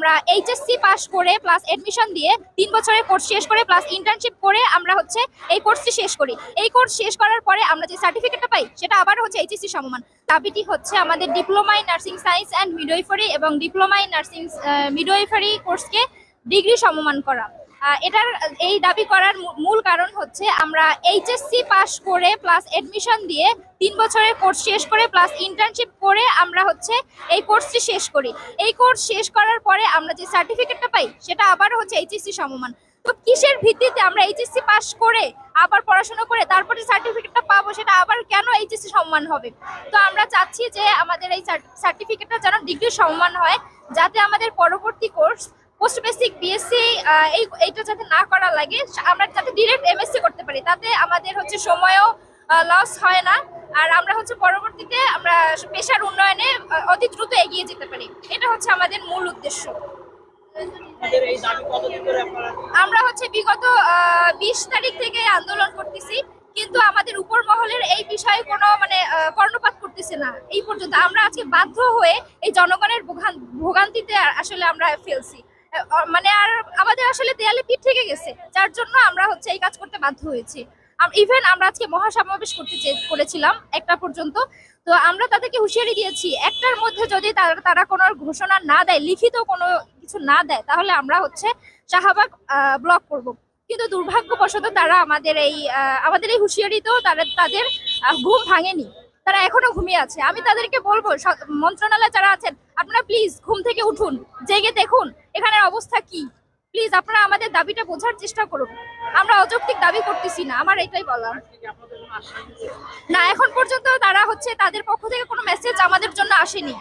আমরা এইচএসসি পাশ করে plus admission দিয়ে তিন বছরের কোর্স শেষ করে প্লাস ইন্টার্নশিপ করে আমরা হচ্ছে এই কোর্সটি শেষ করি। এই কোর্স শেষ করার পরে আমরা যে সার্টিফিকেটটা পাই, সেটা আবার হচ্ছে এইচএসসি সমমান। দাবিটি হচ্ছে আমাদের diploma in nursing science and midwifery এবং ডিপ্লোমা ইন নার্সিং মিডওয়াইফারি কোর্সকে ডিগ্রি সমমান করা। এটার, এই দাবি করার মূল কারণ হচ্ছে আমরা এইচএসসি পাস করে প্লাস এডমিশন দিয়ে তিন বছরের কোর্স শেষ করে প্লাস ইন্টার্নশিপ করে আমরা হচ্ছে এই কোর্সটি শেষ করি। এই কোর্স শেষ করার পরে আমরা যে সার্টিফিকেটটা পাই, সেটা আবার হচ্ছে এইচএসসি সমমান। তো কিসের ভিত্তিতে আমরা এইচএসসি পাস করে আবার পড়াশোনা করে তারপরে সার্টিফিকেটটা পাবো, সেটা আবার কেন এইচএসসি সম্মান হবে? তো আমরা চাচ্ছি যে আমাদের এই সার্টিফিকেটটা যেন ডিগ্রি সম্মান হয়, যাতে আমাদের পরবর্তী কোর্স পোস্ট বেসিক বিএসসি এই এইটা যাতে না করা লাগে আমরা যাতে ডিরেক্ট এমএসসি করতে পারি তাতে আমাদের হচ্ছে সময়ও লস হয় না। আর আমরা হচ্ছে পরবর্তীতে আমরা পেশার উন্নয়নে অতি দ্রুত এগিয়ে যেতে পারি। এটা হচ্ছে আমাদের মূল উদ্দেশ্য। আমরা হচ্ছে বিগত বিশ তারিখ থেকে আন্দোলন করতেছি কিন্তু আমাদের উপর মহলের এই বিষয়ে কোনো মানে কর্ণপাত করতেছে না। এই পর্যন্ত আমরা আজকে বাধ্য হয়ে এই জনগণের ভোগান- ভোগান্তিতে আসলে আমরা ফেলছি। মানে আর আমাদের আসলে দেয়ালে পিঠ থেকে গেছে। যার জন্য আমরা হচ্ছে এই কাজ করতে বাধ্য হয়েছি। ইভেন আমরা আজকে মহাসমাবেশ করতে করেছিলাম একটা পর্যন্ত। তো আমরা তাদেরকে হুঁশিয়ারি দিয়েছি, একটার মধ্যে যদি তারা তারা কোনো ঘোষণা না দেয়, লিখিত কোনো কিছু না দেয়, তাহলে আমরা হচ্ছে শাহবাগ ব্লক করব। কিন্তু দুর্ভাগ্যবশত তারা আমাদের এই আমাদের এই হুঁশিয়ারিতেও তারা তাদের ঘুম ভাঙেনি। তারা এখনও ঘুমিয়ে আছে। আমি তাদেরকে বলব মন্ত্রণালয়ে যারা আছেন, আপনারা প্লিজ ঘুম থেকে উঠুন, জেগে দেখুন। এখানের অবস্থা কি? প্লিজ আপনারা আমাদের দাবিটা বোঝার চেষ্টা করুন। আমরা অযৌক্তিক দাবি করতেছি না, আমার এটাই দিচ্ছে? না, এখন পর্যন্ত তারা হচ্ছে তাদের পক্ষ থেকে কোনো মেসেজ আমাদের জন্য আসেনি।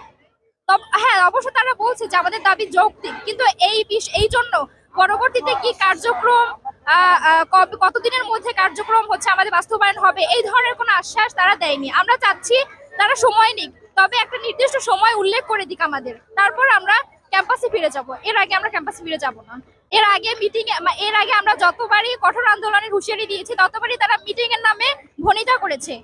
হ্যাঁ অবশ্য তারা বলছে যে আমাদের দাবি যৌক্তিক, কিন্তু এই বিষ- এই জন্য পরবর্তীতে কি কার্যক্রম কতদিনের মধ্যে কার্যক্রম হচ্ছে আমাদের বাস্তবায়ন হবে, এই ধরনের কোনো আশ্বাস তারা দেয়নি। আমরা চাচ্ছি তারা সময় নিক, তবে একটা নির্দিষ্ট সময় উল্লেখ করে দিক আমাদের। তারপর আমরা ক্যাম্পাসে ফিরে যাব। এর আগে আমরা ক্যাম্পাসে ফিরে যাব না। এর আগে মিটিং এর আগে আমরা যতবারই কঠোর আন্দোলনের হুঁশিয়ারি দিয়েছি, ততবারই তারা মিটিং এর নামে ভনিতা করেছে।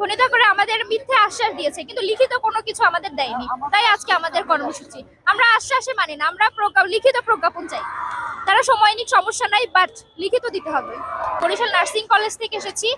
ভনিতা করে আমাদের মিথ্যে আশ্বাস দিয়েছে, কিন্তু লিখিত কোনো কিছু আমাদের দেয়নি। তাই আজকে আমাদের কর্মসূচি। আমরা আশ্বাসে মানি না, আমরা লিখিত প্রজ্ঞাপন চাই। তারা সময় নিক, সমস্যা নাই বাট লিখিত দিতে হবে। বরিশাল নার্সিং কলেজ থেকে এসেছি।